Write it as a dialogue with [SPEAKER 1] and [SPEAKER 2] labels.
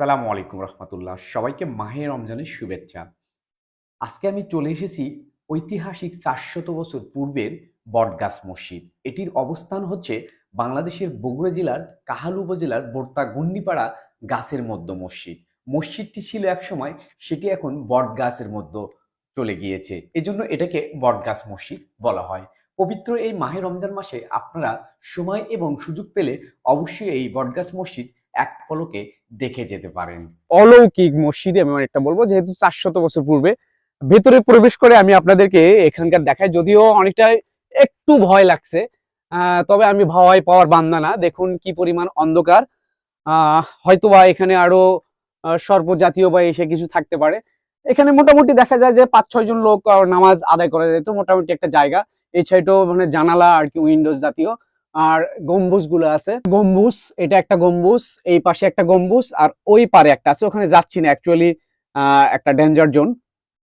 [SPEAKER 1] সালামু আলাইকুম রহমতুল্লাহ। সবাইকে মাহে রমজানের শুভেচ্ছা। আজকে আমি চলে এসেছি ঐতিহাসিক চারশত বছর পূর্বের বটগাছ মসজিদ। এটির অবস্থান হচ্ছে বাংলাদেশের বগুড়া জেলার কাহাল উপজেলার বোর্তা গুন্ডিপাড়া গাছের মধ্য মসজিদ। মসজিদটি ছিল একসময় সেটি এখন বটগাছের মধ্যে চলে গিয়েছে। এজন্য এটাকে বটগাছ মসজিদ বলা হয়। পবিত্র এই মাহে রমজান মাসে আপনারা সময় এবং সুযোগ পেলে অবশ্যই এই বটগাছ মসজিদ এক পলকে দেখে যেতে পারেন।
[SPEAKER 2] অলৌকিক মসজিদে আমি অনেকটা বলব যেহেতু চারশত বছর পূর্বে ভেতরে প্রবেশ করে আমি আপনাদেরকে এখানকার দেখাই যদিও অনেকটা একটু ভয় লাগছে তবে আমি ভয় পাওয়ার বান্দা না। দেখুন কি পরিমাণ অন্ধকার। আহ, হয়তোবা এখানে আরও সর্বজাতীয় বা এসে কিছু থাকতে পারে। এখানে মোটামুটি দেখা যায় যে পাঁচ ছয় জন লোক নামাজ আদায় করা যেত মোটামুটি একটা জায়গা। এই সাইডেও মানে জানালা আর কি উইন্ডোজ জাতীয়। আর গম্বুজগুলো আছে। গম্বুজ, এটা একটা গম্বুজ, এই পাশে একটা গম্বুজ, আর ওই পারে একটা আছে। ওখানে যাচ্ছি না অ্যাকচুয়ালি একটা ডেঞ্জার জোন